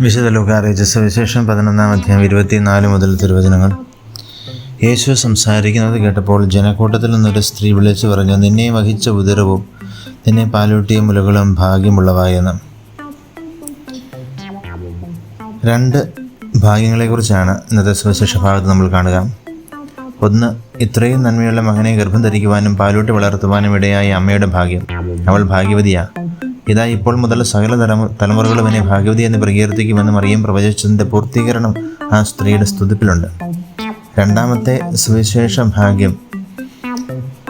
വിശുദ്ധ ലൂക്ക അറിയിച്ച പതിനൊന്നാം അധ്യായം ഇരുപത്തിനാല് മുതൽ തിരുവചനങ്ങൾ. യേശു സംസാരിക്കുന്നത് കേട്ടപ്പോൾ ജനക്കൂട്ടത്തിൽ നിന്നൊരു സ്ത്രീ വിളിച്ചു പറഞ്ഞു നിന്നെ വഹിച്ച ഉദരവും നിന്നെ പാലൂട്ടിയ മുലകളും ഭാഗ്യമുള്ളവായെന്ന് രണ്ട് ഭാഗ്യങ്ങളെക്കുറിച്ചാണ് ഇന്നത്തെ സുവിശേഷ ഭാഗത്ത് നമ്മൾ കാണുക. ഒന്ന് ഇത്രയും നന്മയുള്ള മകനെ ഗർഭം ധരിക്കുവാനും പാലൂട്ടി വളർത്തുവാനും ഇടയായ അമ്മയുടെ ഭാഗ്യം. അവൾ ഭാഗ്യവതിയാ. ഇതാ ഇപ്പോൾ മുതൽ സകല തലമു തലമുറകളും എന്നെ ഭാഗ്യവതി എന്ന് പ്രകീർത്തിക്കുമെന്ന് മറിയം പ്രവചിച്ചതിന്റെ പൂർത്തീകരണം ആ സ്ത്രീയുടെ സ്തുതിപ്പിലുണ്ട്. രണ്ടാമത്തെ സുവിശേഷ ഭാഗ്യം.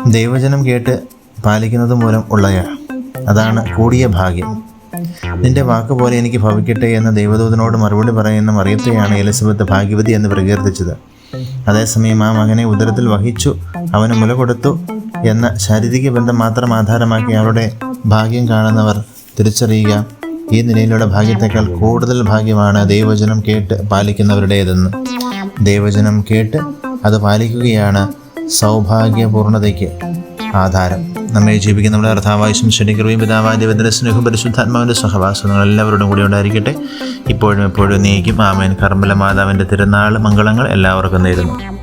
ദൈവജനം കേട്ട് പാലിക്കുന്നത് മൂലം ഉള്ളയാ. അതാണ് കൂടിയ ഭാഗ്യം. നിന്റെ വാക്ക് പോലെ എനിക്ക് ഭവിക്കട്ടെ എന്ന ദൈവദൂതനോട് മറുപടി പറയുന്ന മറിയത്തെയാണ് എലിസബത്ത് ഭാഗ്യവതി എന്ന് പ്രകീർത്തിച്ചത്. അതേസമയം ആ മകനെ ഉദരത്തിൽ വഹിച്ചു അവന് മുല കൊടുത്തു എന്ന ശാരീരിക ബന്ധം മാത്രം ആധാരമാക്കി അവരുടെ ഭാഗ്യം കാണുന്നവർ തിരിച്ചറിയുക. ഈ നിലയിലുള്ള ഭാഗ്യത്തെക്കാൾ കൂടുതൽ ഭാഗ്യമാണ് ദൈവചനം കേട്ട് പാലിക്കുന്നവരുടേതെന്ന്. ദൈവചനം കേട്ട് അത് പാലിക്കുകയാണ് സൗഭാഗ്യപൂർണതയ്ക്ക് ആധാരം. നമ്മെ ജീവിക്കുന്ന നമ്മുടെ അർത്ഥാവശ്യം ശനിക്കുറവും പിതാവായ ദൈവത്തിന്റെ സ്നേഹം പരിശുദ്ധാത്മാവിന്റെ സഹവാസം നിങ്ങൾ എല്ലാവരോടും കൂടി ഉണ്ടായിരിക്കട്ടെ. ഇപ്പോഴും എപ്പോഴും നീക്കും ആമേൻ. കർമ്മല മാതാവിന്റെ തിരുനാൾ മംഗളങ്ങൾ എല്ലാവർക്കും നേരുന്നു.